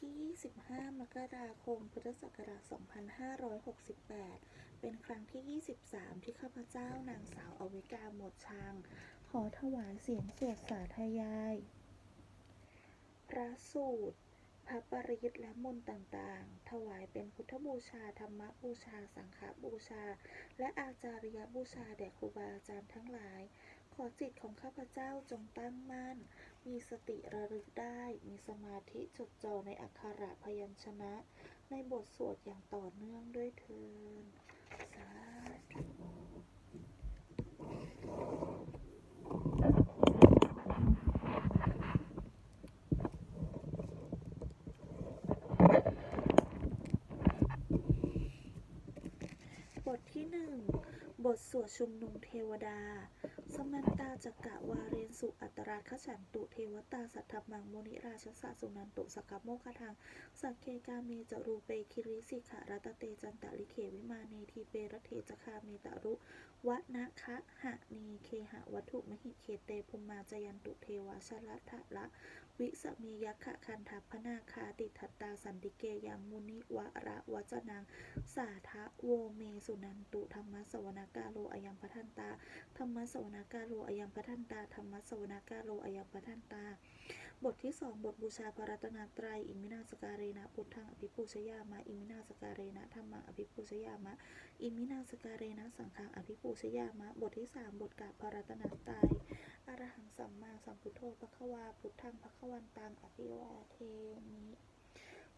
ที่ 25 มกราคม พุทธศักราช 2568 เป็นครั้งที่ 23 ที่ข้าพเจ้านางสาวอวิกาหมดชัง ขอถวายเสียงสวดสาธยาย พระสูตร พระปริตและมนต์ต่างๆ ถวายเป็นพุทธบูชา ธรรมบูชา สังฆบูชา และอาจาริยบูชาแด่ครูบาอาจารย์ทั้งหลาย ขอจิตของข้าพเจ้าจงตั้งมั่น มีสติระลึกได้ มีสมาธิจดจ่อในอักขระพยัญชนะ ในบทสวดอย่างต่อเนื่องด้วยเทินสาธุบทที่หนึ่งบทสวดชุมนุมเทวดา สมันตาจักกะวาเรนสุอัตราคฉันตุเทวตาสัทธมังมุนิราชสะสุนันตุสกกโมคทังสักเคกาเมจรูเปคิริสิขะรัตเตจันตะลิเขวิมาเนทีเปรเทจคาเมตรุวะนะคะหะนีเคหะวัตถุมหิเคเตภุมมาจยันตุเทวชลัทะละวิสเมยัคคะคันทัพพนาคาติทัตตาสันติเกยังมุนิวะระวจนังสาทะโวเมสุนันตุธรรมสวนากาโลอยังพัทันตาธรรมสวนากกาโลอายังพัทันตาธรรมสวนากาโลอายังพัทันตา บทที่สองบทบูชาพระรัตนตรัยอิมินาสการเรนะพุทธังอภิปูชยามะอิมินาสการเรนะธรรมังอภิปูชยามะอิมินาสการเรนะสังฆังอภิปูชยามะ บทที่สามบทกาพระรัตนตรัยอรหังสัมมาสัมพุทโธภควาพุทธังภควันตังอภิวาเทมิ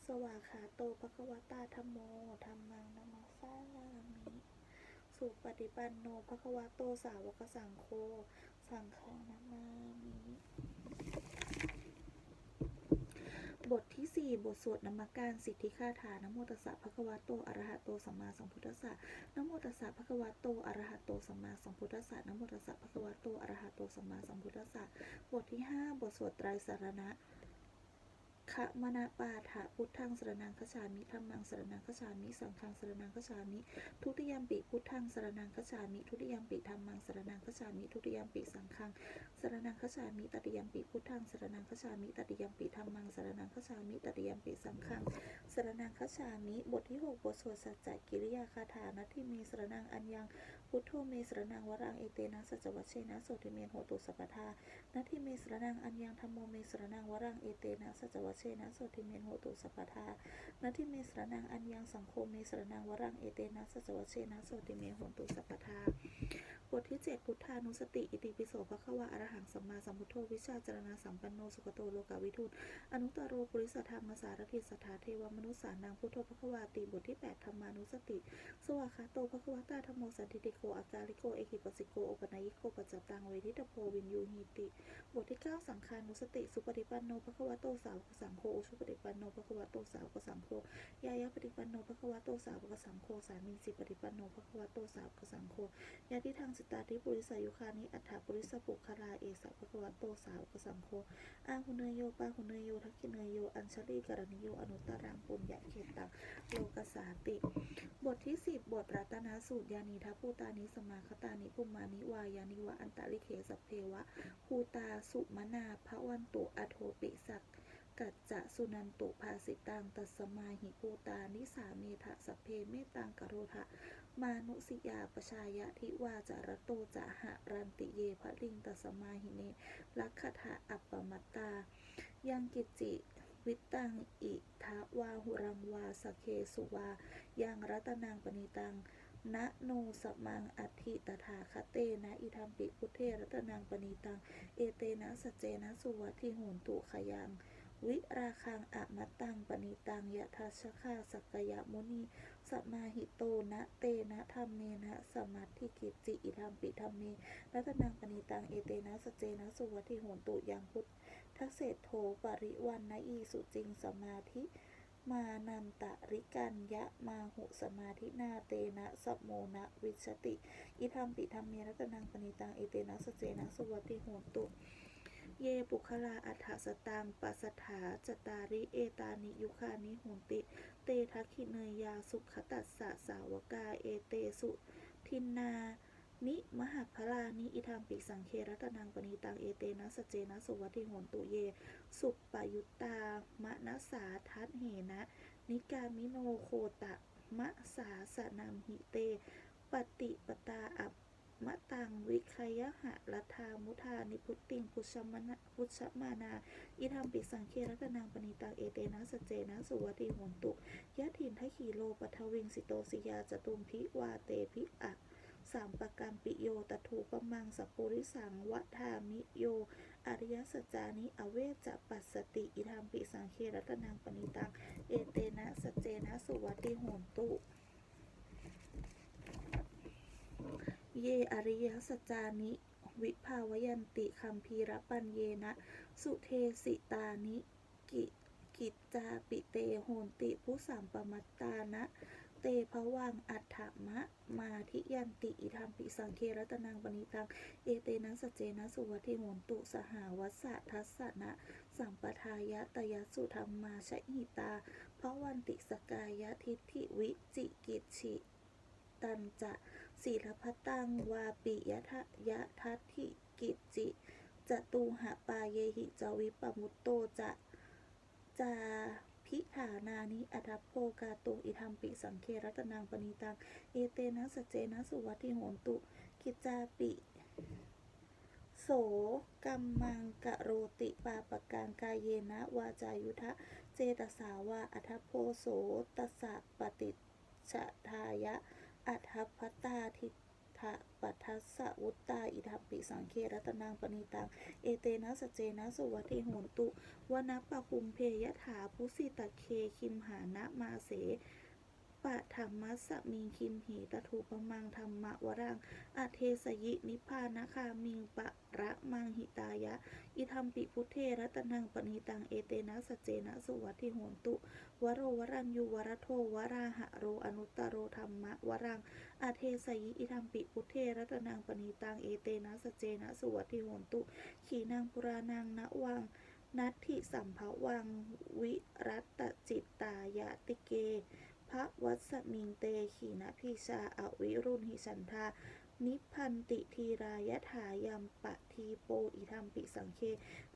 สวากขาโตภควตาธรรมโมธรรมังนามาสามิ สุปฏิปันโนภควโตสาวกสังโฆสังฆานามามิบทที่ 4 บทสวดนมักการสิทธิคาถานะโมตัสสะภะคะวะโตอะระหะโตสัมมาสัมพุทธัสสะนโมตัสสะภะคะวะโตอะระหะโตสัมมาสัมพุทธัสสะนโมตัสสะภะคะวะโตอะระหะโตสัมมาสัมพุทธัสสะบทที่ 5 บทสวดไตรสารณะ ขมณปาถะพุทธังสรนังคฉามิธรรมังสรนังคฉามิสังฆังสรนังคฉามิ ทุติยมปิพุทธังสรนังคฉามิ ทุติยมปิธรรมังสรนังคฉามิ ทุติยมปิสังฆังสรนังคฉามิตติยมปิพุทธังสรนังคฉามิตติยมปิธรรมังสรนังคฉามิตติยมปิสังฆังสรนังคฉามิ บทที่หกบทสวดสัจจกิริยาคาถานะที่มีสรนังอัญญังพุทโธเมสรนังวรังเอเตนะสัจจวัชเชนะโสติเมโหตุสัพพทา นาทิเมสรนังอัญญังธรรมโมเมสรนังวรังเอเตนะสัจวัชเชนะโสติเมโหตุสัพพทานาทิเมสรนังอัญญังสังโฆเมสรนังวรังเอเตนะสัจวัชเชนะโสติเมโหตุสัพพทาบทที่ 7 พุทธานุสติ อิติปิโสภควาอรหังสัมมาสัมพุทโธวิชาจารณาสัมปันโนสุขโตโลกาวิทูตอนุตตรโรปุริสธรรมสารถิสัทธาเทวมนุสสานังพุทโธภควาติบทที่ 8 ธรรมานุสติ สวากขาโตภควตาธรรมโมสันติโกอากาลิโกเอหิปัสิโกโอปนัยิโกปัจจตังเวทิตโพวินยูหีติบทที่ 9 สังฆานุสติ สุปฏิปันโนภควโตสาวกสังโฆอุชุปฏิปันโนภควโตสาวกสังโฆยายาปฏิปันโนภควโตสาวกสังโฆสามีสิปฏิปันโนภควโตสาวกสังโฆยาทิทางสตาทิปุริสายุคานิอัฏฐปุริสปุคาราเอสะภควโตสาวกสังโฆอาหุเนยโยปาหุเนยโยทักขิเนยโยอัญชลีกรณิโยอนุตตรังปุญญเขตังโลกสาติ บทที่ 10 บทรัตนสูตรยานีทัพูตานิสมาคตานิภุมานิวายานิวะอันตะลิเขสเพวะภูตาสุมนาภวันตุอโทปิสักกัจจะสุนันตุภาสิตังตัสมาหิภูตานิสาเมทะสเพเมตังกโรทะมานุสิยาปชายะทิวาจารโตจะหะรันติเยภลิงตัสมาหิเนลักขะอัปปมัตตา ยังกิจิ วิตังอิทะวาหุรังวาสเคสุวา ยังรัตนังปณิตังนะโนสมังอัติตถาคเตนะอิทัมปิพุทเทรัตนังปณิตัง เอเตนะสเจนะสุวัติโหนตุขยังวิราคังอะมตังปณิตังยะทัชคาสักยะมุนีสมาหิโตนะเตนะธรรมเมนะสมัติกิจิอิทัมปิธรรมเมรัตนังปณิตังเอเตนะสเจนะสุวัติโหนตุยังพุท ทักเศธโธปริวันนอีสุจิงสมาธิ มานันตะริกันยะมาหุสมาธินาเตนะสัมโมนะวิชติ อิทัมปิธรรมเมรัตนังปณิตังเอเตนะสเจนะสวัติโหนตุเยปุคลาอัฏฐสตังปัสถาจตาริเอตานิยุคานิโหนติ เตทักขิเนยยาสุขตัสสะสาวกาเอเตสุทินนา นิมหพลานิอิทังปิสังเครัตนังปณีตังเอเตนะสจเจนะสุวัติโหนตุเย สุปปายุตตามะนะสาทัตเหนะ นิกามิโนโคตะมะสาสนัมหิเต ปฏิปตาอัปมะตังวิคยหะรัทามุทานิพุตติงพุชมนะพุชมานาอิทัมปิสังเครัตนังปณีตังเอเตนะสจเจนะสุวัติโหนตุยะถินทะขีโลปัทวิงสิโตสิยาจตุมพิวาเตพิอะ สามประกรรมปิโยตถูปมังสปุริสังวัฏามิโย อริยสัจานิอเวจะปัสสติ อิธรรมปิสังเครัตนังปณิตัง เอเตนะสเจนะสุวัติโหนตุ เยอริยสัจานิวิภาวยันติคัมภีรปัญเยนะ สุเทสิตานิกิกิจจาปิเตโหนติผู้สามปมัตตานะ เตภวังอัฏฐมะมาทิยันติอิธรรมปิสังเครัตนังปณิตังเอเตนะสจเจนะสุวัติโหนตุสหาวัสสะทัสสนะสัมปทายะตยสุธรรมมาชหิตาพระวันติสกายะทิฏฐิวิจิกิจฉิตันจะศีลพัตังวาปิยะทะยะทัตถิกิจจิจตูหะปาเยหิจาวิปมุตโตจะจา พิฐานานิอัตถโพกาตุอิธรรมปิสังเครัตนังปณิตัง เอเตนะสเจนะสุวัติโหนตุ กิจจาปิ โสกัมมังกะโรติปาปกังกายเยนะวาจายุทะ เจตสาวาอัทโพโสตสะปฏิชะทายะอัทพตาทิ ทะปัทัสสะวุตตา อิทัปปิสังเครัตนางปณิตัง เอเตนะสเจนะสุวัติโหนตุวนะปะคุมเพยถา พุสิตะเคคิมหานะมาเส ปะธรรมัสสมิงคิมหีตถูปมังธรรมะวรัง อเทสยินิพานะคามิงปะระมังหิตายะ อิธรรมปิพุทเทรัตนังปณีตังเอเตนะสเจนะสุวัติโหนตุ วโรวรัญยูวรโทวราหะโรอนุตตโรธรรมะวรัง อเทสยิอิธรรมปิพุทเทรัตนังปณีตังเอเตนะสเจนะสุวัติโหนตุ ขีนางปุรานังนะวังนัตถิสัมภวัง วิรัตจิตตายาติเก พระวัสมิงเตขีนพิชาอวิรุณหิฉันทานิพันติทีรายถายัมปะทีโปอิธรรมปิสังเค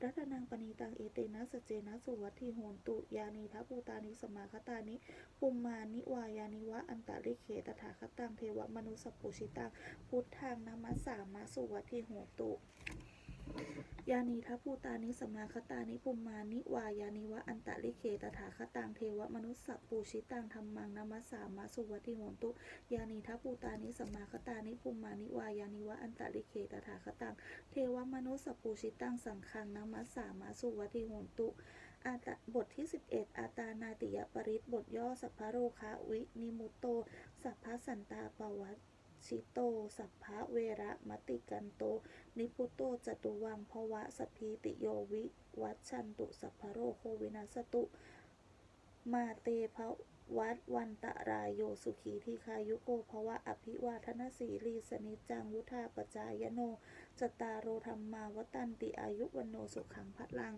รัตนังปณีตังเอเตนะสเจนะสุวัตถิโหนตุยานีทัพปูตานิสมาคตานิปุมมานิวายานิวะอันตะริเขตถาคตังเทวมนุสปปุชิตังพุทธังนามัสสามาสุวัตถิโหนตุยานีทัพูตานิสมมาคตานิปุมมานิวายานิวะอันตะลิเคตถาคตังเทวมนุสสะปูชิตังธรรมังนามัสสามาสุวัติโหนตุยานีทัพูตานิสมมาคตานิปุมมานิวายานิวะอันตะลิเคตถาคตังเทวมนุสสะปูชิตังสังคังนามัสสามาสุวัติโหนตุอาตบทที่ 11 อาตานาติยปริตบทย่อสัพพโรคะวินิมุตโต สัพพสันตาปวัต ชิโต สัพพะเวระมติกันโต นิพุโตจตุวังภวะสพพีติโยวิวัชชันตุ สัพพโรโควินาสตุ มาเตภวัตวันตะรายโยสุขีทีคายุโกภวะอภิวาทนาสีรีสนิจัง วุธาปจายโน จตารโรธรรมาวตันติอายุวันโนสุขังพัลัง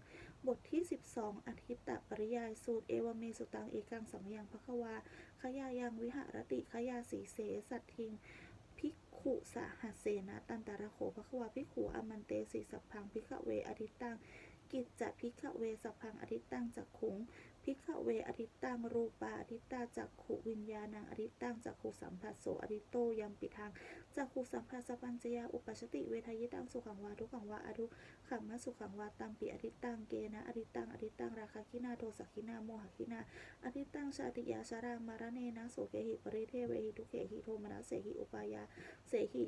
บทที่ 12อาทิตตปริยายสูตร เอวเมสุตังเอกังสัมยังภควาขยายังวิหรติขยาสีเสสัตทิง ภิกขุสาหัสเสนะตันตระโขภควาภิกขุอมันเตสิสัพพังภิกขเวอธิตตังกิจจะภิกขเวสัพพังอทิตตังจักขุง ภิกขเวอทิตตังรูปาอทิตตาจักขุวิญญาณังอทิตตังจักขุสัมผัสโสอทิโตยัมปิทังจักขุสัมผัสสปัญจยาอุปชติเวทายตังสุขังวาทุกขังวาอทุขังมะสุขังวาตัมปิอทิตตังเกนะอทิตตังอทิตตังราคาคินาโทสักขินาโมหคินาอทิตตังชาติยาชารามารเนนะโสเกหิปริเทเวหิทุเขหิโทมนะเสหิอุปายาเสหิ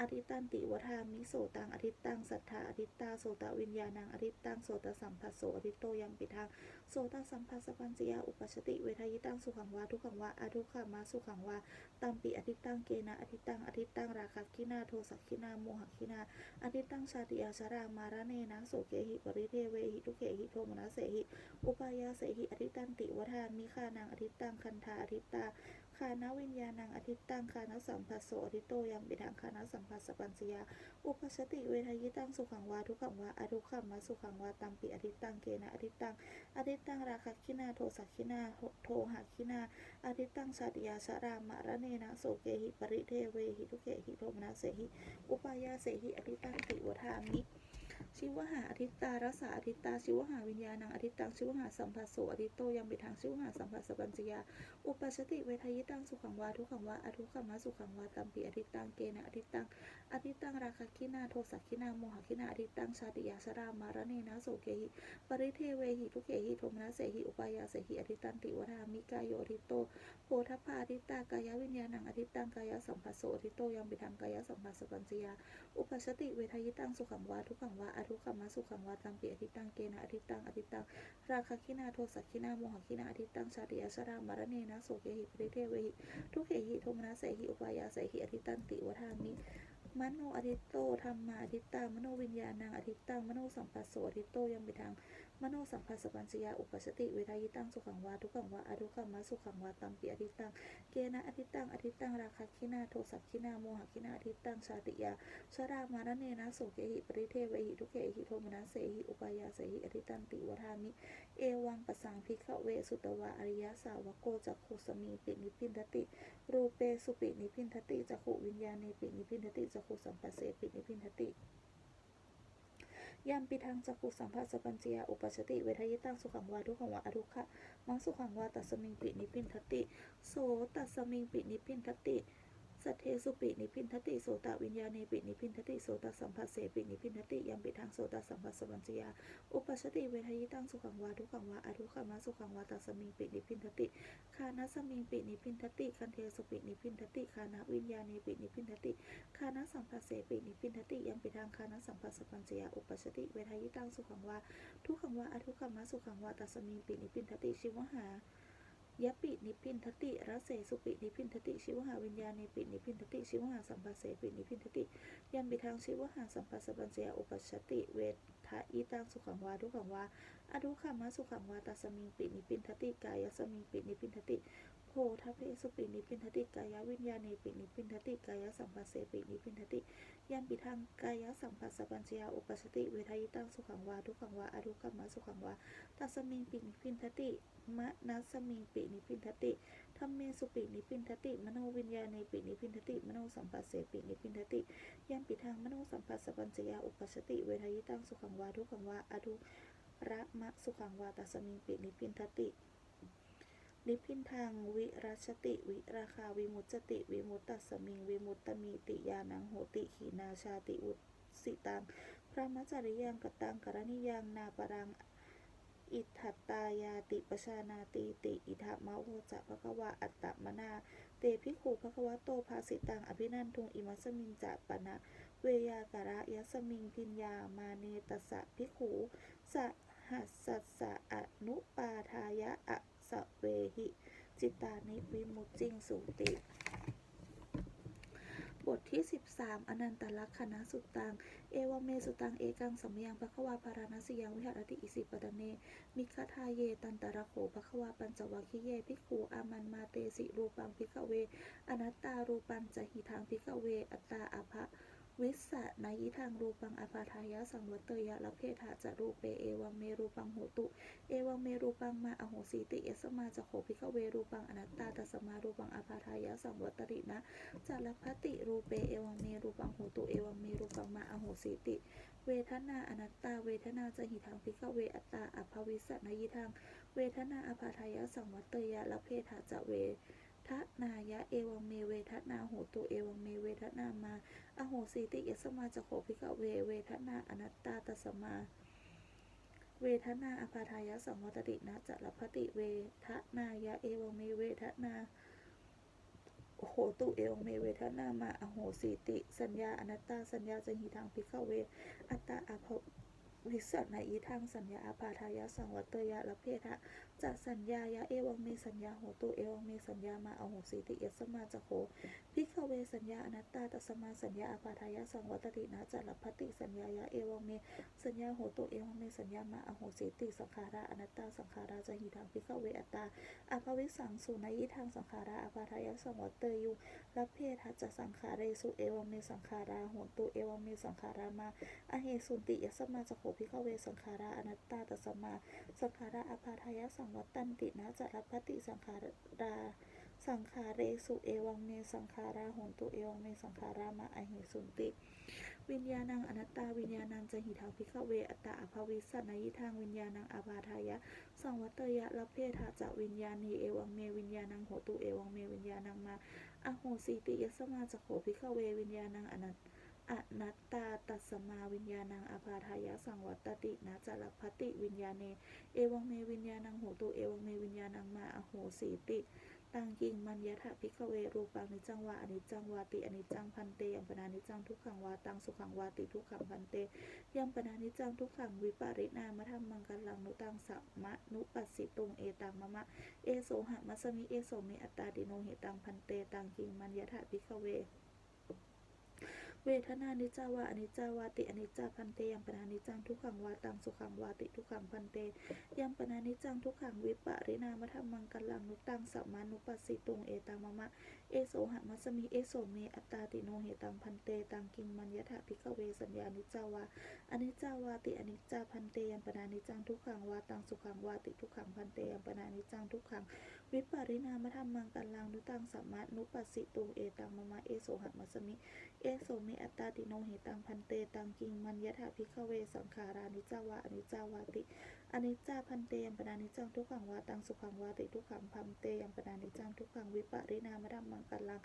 อทิตตันติวทามิโสตังอทิตตังสัทธาอทิตตาโสตวิญญาณังอทิตตังโสตสัมผัสโสอทิตโตยัมปิทังโสตสัมผัสปัญจยาอุปชติเวทายตังสุขังวาทุขังวาอทุขามาสุขังวาตัมปิอทิตตังเกนะอทิตตังอทิตตังราคะคินาโทสักขินาโมหคินาอทิตตังชาติยาชารามารเนนะโสเกหิปริเทเวหิทุเขหิโทมนะเสหิอุปายาเสหิอธิตันติวทามิฆานังอธิตังคันธาอธิตา คานวิญญาณังอธิตตังคานาสัมภัสโสอธิโตยังปิทังคานาสัมภัสสปัญจยา อุปชติเวทยิตังสุขังวาทุขังวาอทุขัมมาสุขังวาตัมปิอธิตตังเกนะอธิตตังอธิตตังราคะคินาโทสักคินาโทหะคินาอธิตตังชาติยาชรามะระเนนะโสเกหิปริเทเวหิทุเกหิโทมนะเสหิ อุปายาเสหิอธิตตังติวทามิ ชิวหาอธิตารสาอธิตาชิวหาวิญญาณังอธิตังชิวหาสัมภัสโสอธิโตยังปิทางชิวหาสัมภัสสปัญจยาอุปชติเวทยิตังสุขังวาทุขังวาอทุขมะสุขังวาตัมปิอธิตังเกนะอธิตังอธิตังราคะคินาโทสักคินาโมหคินาอธิตังชาติยาชรามารเนนะโสเกหิปริเทเวหิทุเกหิโทมนะเสหิอุปายาเสหิอธิตันติวทามิกายโยอธิโตโพธพาอธิตากายวิญญาณังอธิตังกายสัมภัสโสอธิโตยังปิทางกายสัมภัสสปัญจยาอุปชติเวทยิตังสุขังวาทุกขังวาอทุกขมะสุขังวาตังปิอธิตังเกนะอธิตังอธิตังราคะคินาโทสักคินาโมหคินาอธิตังชาติยาชรามารเนนะโสเกหิปริเทเวหิทุกเขหิโทมนะเสหิอุปายาเสหิอธิตันติวทามิมโนอธิตโตธรรมาอธิตังมโนวิญญาณังอธิตังมโนสัมปัสโสอธิตโตยังไปทาง มโนสัมปัสสปัญจยาอุปสติ เวทายิตังสุขังวาทุกขังวาอทุกขมะสุขังวาตัมปิอธิตัง เกนะอธิตังอธิตังราคะคินาโทสักคินาโมหคินาอธิตังชาติยาชรามารเนนะโสเกหิปริเทวหิทุกเขหิโทมนะเสหิอุปายาเสหิอธิตันติวทามิ เอวังปสังพิขเวสุตวะอริยสาวโกจักขุสมีปินิพินทติ รูเปสุปินิพินทติจักขุวิญญาณเนปินิพินทติจักขุสัมปัสเสปินิพินทติ ยามปิทังจักขุสัมภัสสปัญจยาอุปชติเวทยิตังสุขังวาทุกขังวาอทุกขะมังสุขังวาตัสมิงปินิพินทติ โสตัสมิงปินิพินทติ สัทเทสุปินิพินทติโสตวิญญาณเนปินิพินทติโสตสัมภัสเสปินิพินทติยามปิทังโสตสัมภัสสปัญจยาอุปชติเวทยิตังสุขังวาทุขังวาอทุกขมะสุขังวาตัสมิงปินิพินทติคานะสมิงปินิพินทติคันเทสุปินิพินทติคานะวิญญาณเนปินิพินทติคานะสัมภัสเสปินิพินทติยังปิทางคานะสัมภัสสปัญจยาอุปชติเวทายิตังสุขังวาทุขังวาอทุกขมะสุขังวาตัสมิงปินิพินทติชิวหา ยะปินิพินทติระเสสุปินิพินทติ ชิวหาวิญญาณิปินิพินทติ ชิวหาสัมปัสเสปินิพินทติ ยันปิทางชิวหาสัมปัสสปัญจยอุปชติ เวทะอิตังสุขังวาทุขังวาอทุขามะสุขังวาตาสมิงปินิพินทติกายสมิงปินิพินทติ โพเพสุปินิพินทติกายวิญญาณเนปินิพินทติกายสัมปัสเสปินิพินทติยันปิทางกายสัมปัสสปัญจยาอุปสติเวทายิตังสุขังวาทุขังวาอทุขามะสุขังวาตัสมิงปินิพินทติมะนัสมิงปินิพินทติธรรมเมสุปินิพินทติมโนวิญญาณเนปินิพินทติมโนสัมปัสเสปินิพินทติยันปิทางมโนสัมปัสสปัญจยาอุปสติเวทายิตังสุขังวาทุขังวาอทุระมะสุขังวาตัสมิงปินิพินทติ นิพพินทางวิรัชติ วิราคาวิมุตติ วิมุตตสมิง วิมุตตมีติยานังโหติ ขีนาชาติอุสิตัง พระมัจจริยังกตังกรณิยังนาปรัง อิทัตตายาติปชานาติติ อิทามะโวจะภควาอัตตมนา เตพิคูภควโตภาสิตัง อภินันทุงอิมัสมิงจะปนะ เวยาการะยัสมิงพิญญามาเนตสะพิขูสหัสสัสสะอนุปาทายะอะ สเวหิจิตานิวิมุตจิงสุติ บทที่ 13 อนันตลักษณะสุตัง เอวเมสุตัง เอกังสัมยังภควาภาราณสยังวิหารติอิสิปตเน มิคทาเยตันตระโขภควาปัญจวัคคิเยภิกขุอามันมาเตสิรูปังภิกขเว อนัตตารูปัญจหิทางภิกขเว อัตตาอภะ วิสสะนายิทางรูปังอภาทายะสังวัตเตยะละเพทะจะรูปเปเอวังเมรูปังโหตุ เอวังเมรูปังมาอโหสีติเอสมาจะโขภิกเวรูปังอนัตตาตสมารูปังอภาทายะสังวัตตรินะจะละพติรูเปเอวังเมรูปังโหตุเอวังเมรูปังมาอโหสีติเวทนาอนัตตา เวทนาจะหิทางภิกเวอัตตาอภวิสสะนายิทาง เวทนาอภาทายะสังวัตเตยะละเพทะจะเว ทนายะเอวังเมเวทนาโหตุเอวังเมเวทนามา อโหสีติเยสมาจะโขภิกเวเวทนาอนัตตาตสมาเวทนาอภาทายะสังวัตตินะจะรพติเวทนายะเอวังเมเวทนาโหตุเอวังเมเวทนามาอโหสีติ สัญญาอนัตตาสัญญาจะหิทางภิกขเว อัตตาอภวิสัตนาอีทางสัญญาอภาทายะสังวัตเตยะละเพทะ จะสัญญายะเอวังเมสัญญาโหตุเอวังเมสัญญามาอโหสิติยัสมาจะโขพิกเวสัญญาอนัตตาตัสมาสัญญาอปาทายะสังวัตตินะจัลพัติสัญญายะเอวังเมสัญญาโหตุเอวังเมสัญญามาอโหสิติสังขาราอนัตตาสังขาราจะหิทางพิกเวอัตตาอภวิสังสุนัยทางสังขาราอปาทายะสังวัตเตยุรัเพทัจะสังขาเรสุเอวังเมสังขาราโหตุเอวังเมสังขารามาอเหสุนติยัสมาจะโขพิกเวสังขาราอนัตตาตัสสมาสังขาระอภาทายะสังวัตตันตินะจัรพัติสังขาราสังขาเรสุเอวังเมสังขาราโหนตุเอวังเมสังขารามาอหิสุนติ วิญญาณังอนัตตาวิญญาณังจะหิทาพิฆเวอัตตาอภวิสันยิทางวิญญาณังอภาทายะ สังวัตเตยะละเพทาจะวิญญาณีเอวังเมวิญญาณังโหตุเอวังเมวิญญาณังมาอโหสีติยสมาจะโขพิฆเววิญญาณังอนัต อนัตตาตัสมาวิญญาณังอภาทายะสังวัตตินะจารพติวิญญาเน เอวังเมวิญญาณังโหตุเอวังเมวิญญาณังมาอโหสีติตังกิงมันยะถะพิกเวรูปังนิจังวาอนิจังวาติอนิจังพันเตยัมปนานิจังทุกขังวาตังสุขังวาติทุกขังพันเตยัมปนานิจังทุกขังวิปาริณามธรรมังกัลังนุตังสัมมะนุปัสสิตุงเอตังมะมะเอโสหะมัสมิเอโสเมอัตตาดิโนหิตังพันเตตังกิงมันยะถะพิกเว เวทนานิจาวาอนิจาวาติอนิจจาพันเตยัมปนานิจังทุกขังวาตังสุขังวาติทุกขังพันเตยัมปนานิจังทุกขังวิปรินามธรรมังกัลลังนุตังสัมมานุปัสสิตุงเอตังมะมะเอโสหะมัสมิเอโสเมอัตตาติโนเหตังพันเตตังกิงมัญยถาภิกเวสัญญานิจาวาอนิจจาวาติอนิจจาพันเตยัมปนานิจังทุกขังวาตังสุขังวาติทุกขังพันเตยัมปนานิจังทุกขัง วิปารินามธรรมังกัลลังนุตังสัมมานุปัสสิตุเอตังมะมะเอโสหะมัสมิ เอโสเมอัตตาติโนเหตังพันเตตังกิงมันยะถาภิกขเวสังขารานิจาวะอนิจาวาติอนิจจาพันเตยัมปนานิจจังทุกขังวาตังสุขังวาติทุกขังพันเตยัมปนานิจจังทุกขังวิปรินามะธัมมังกัลลัง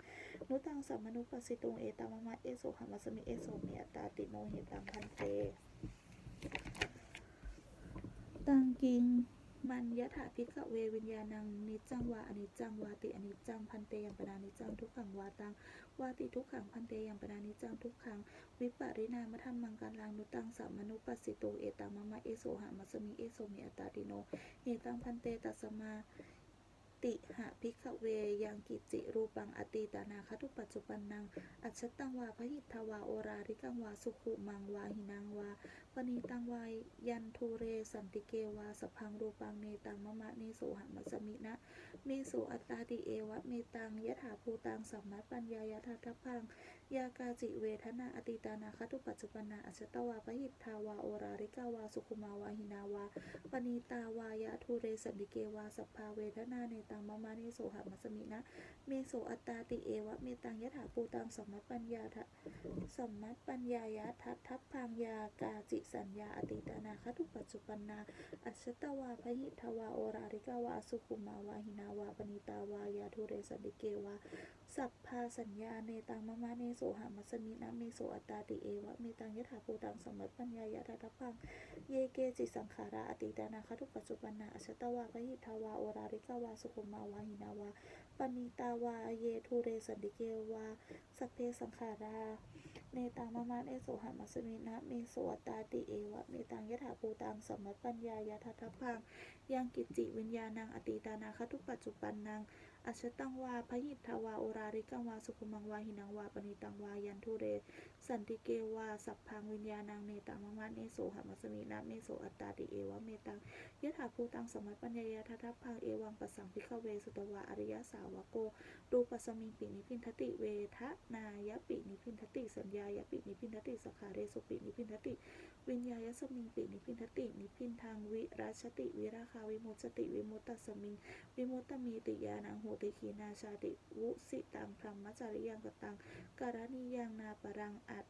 นุตังสัมมนุปัสสิตุเอตังมะมะเอโสหะมัสมิเอโสเมอัตตาติโนเหตังพันเตตังกิง มันยะถาพิกะเววิญญาณังนิจังวาอนิจังวาติอนิจังพันเตยังปนานิจังทุกขังวาตังวาติทุกขังพันเตยังปนานิจังทุกขังวิปริณามธรรมังการลังนุตังสัมมนุปัสสิโตเอตังมะมะเอโสหะมัสมิเอโสมิอัตตาติโนเอตังพันเตตัสมา ติหะพิกเวยังกิจิรูปังอติตานาคตุปัจจุปันนังอัจฉตังวาพหิทวาโอราริกังวาสุขุมังวาหินังวาปณีตังวายยันทูเรสันติเกวาสพังรูปังเนตังมะมะเนโสหัมัสมินะเมโสอัตตาติเอวะเมตังยะถาภูตังสัมมัปปัญญายะทัตพังยากาจิเวทนาอติตานาคตุปัจจุปนาอัจตวาปหิทาวาโอราริกาวาสุขุมาวาหินาวาปณีตาวายะทูเรสันติเกวาสัพพาเวทนาเนตังมะมะเนโสหัมัสมินะเมโสอัตตาติเอวะเมตังยะถาภูตังสมมัปปัญญาทะสมมัตปัญญายะทัตทัพพังยากาจิสัญญาอติตานาคตุปัจจุปนาอัจตวาพหิทาวาโอราริกาวาสุขุมาวาหินาวาปณิตาวายาทุเรสันติเกวาสัพพาสัญญาเนตังมะมะเนโสหามัสมินะเมโสอัตตาติเอวะเมตังยถาภูตังสมัตปัญญายะทัตพังเยเกจิสังขาราอติตานาคตุปัจจุปันนาอัจฉตวาพหิทาวาโอราริกาวาสุขุมาวาหินาวาปณิตาวาเยทุเรสันติเกวาสัพเพสังขาราเนตังมะมะเอโสหามัสมินะเมโสอัตตาติเอวะเมตังยถาภูตังสัมมัปปัญญายะทัตพังยังกิจจิวิญญาณังอติตานาคตุปัจจุปันนัง อัชตังวาพหิทธวาโอราริกังวา สุขุมังวา หินังวาปณิตังวา ยันทุเร สันติเกวา สัพพังวิญญาณังเนตังมะมะเนโสหมัสมินะเมโสอัตตาติเอวะเมตังยถาภูตังสัมมัปปัญญายะทัตพังเอวังปัสสังพิฆเวสุตวาอริยสาวโกรูปัสมิงปินิพินทติเวทนายปินิพินทติสัญญายปินิพินทติสขาเรสุปินิพินทติ วิญญายสมิงปินิพินทตินิพินทางวิราชติวิราคาวิมุตติวิมุตตสมิงวิมุตตมีติยานังโหติขีนาชาติวุสิตังพรหมจริยังกตังการณิยังนาปรังอัต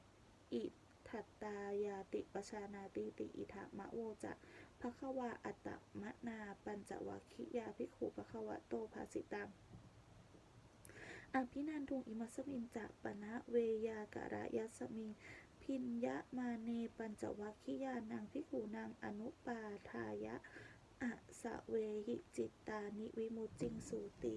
อิทัตตายาติปชานาติติอิทะมะโวจะภควาอัตตมะนาปัญจวัคคิยาภิกขุภควะโตภาสิตังอภินันทุงอิมัสมิงจะปณะเวยากะระยัสมิงพินยะมาเนปัญจวัคคิยานังพิกูนางอนุปาทายะ อสเวหิจิตตานิวิมุตจิงสูติ